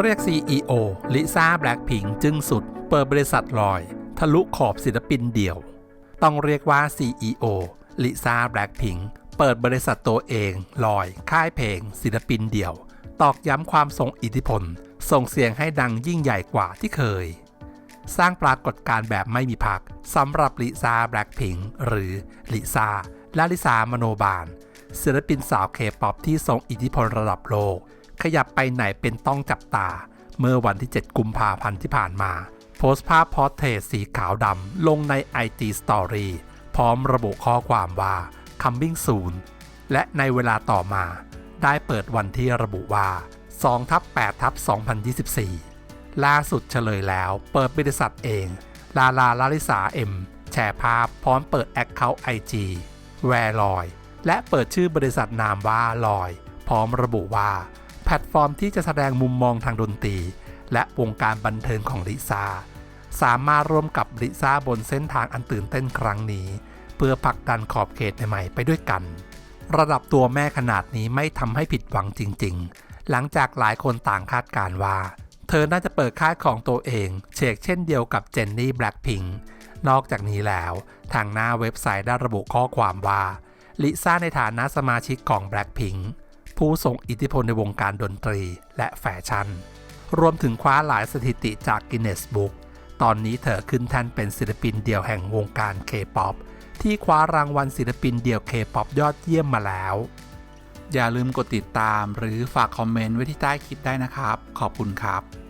เรียก CEO ลิซ่าแบล็คพิงจึงสุด เปิดบริษัทลอย ทะลุขอบศิลปินเดี่ยว ต้องเรียกว่า CEO ลิซ่าแบล็คพิงเปิดบริษัทตัวเองลอย ค่ายเพลง ศิลปินเดี่ยว ตอกย้ำความทรงอิทธิพล ส่งเสียงให้ดังยิ่งใหญ่กว่าที่เคย สร้างปรากฏการณ์แบบไม่มีพักสำหรับลิซ่าแบล็คพิงหรือลิซ่าและลิซ่ามโนบาลศิลปินสาวเคป๊อปที่ทรงอิทธิพลระดับโลก ขยับไปไหนเป็นต้องจับตา เมื่อวันที่ 7 กุมภาพันธ์ที่ผ่านมา โพสต์ภาพพอร์เทรสีขาวดำลงใน IG Story พร้อมระบุข้อความว่า coming soon และในเวลาต่อมา ได้เปิดวันที่ระบุว่า2ทับ8ทับ2024 ล่าสุดเฉลยแล้วเปิดบริษัทเอง ลาลาลาลิสาเอ็มแชร์ภาพพร้อมเปิดแอคเคาท์ไอจีแวร์ลอย และเปิดชื่อบริษัทนามว่าลอย พร้อมระบุว่า แพลตฟอร์มที่จะแสดงมุมมองทางดนตรี และวงการบันเทิงของลิซ่าสามารถร่วมกับลิซ่าบนเส้นทางอันตื่นเต้นครั้งนี้ เพื่อผลักดันขอบเขตใหม่ๆไปด้วยกัน ระดับตัวแม่ขนาดนี้ไม่ทำให้ผิดหวังจริง ๆ หลังจากหลายคนต่างคาดการว่า เธอน่าจะเปิดค่ายของตัวเองเชกเช่นเดียวกับเจนนี่แบล็ p พิงนอกจากนี้แล้ว ทางหน้าเว็บไซต์ได้ระบุข้อความว่าลิซ่าในฐานะสมาชิกของ Blackpink ผู้ทรงอิทธิพลในวงการดนตรีและแฟชั่น รวมถึงคว้าหลายสถิติจากกินเนสบุ๊กตอนนี้เธอขึ้นแท่นเป็นศิลปินเดี่ยวแห่งวงการเคป๊อปที่คว้ารางวัลศิลปินเดี่ยวเคป๊อปยอดเยี่ยมมาแล้ว อย่าลืมกดติดตามหรือฝากคอมเมนต์ไว้ที่ใต้คลิปได้นะครับ ขอบคุณครับ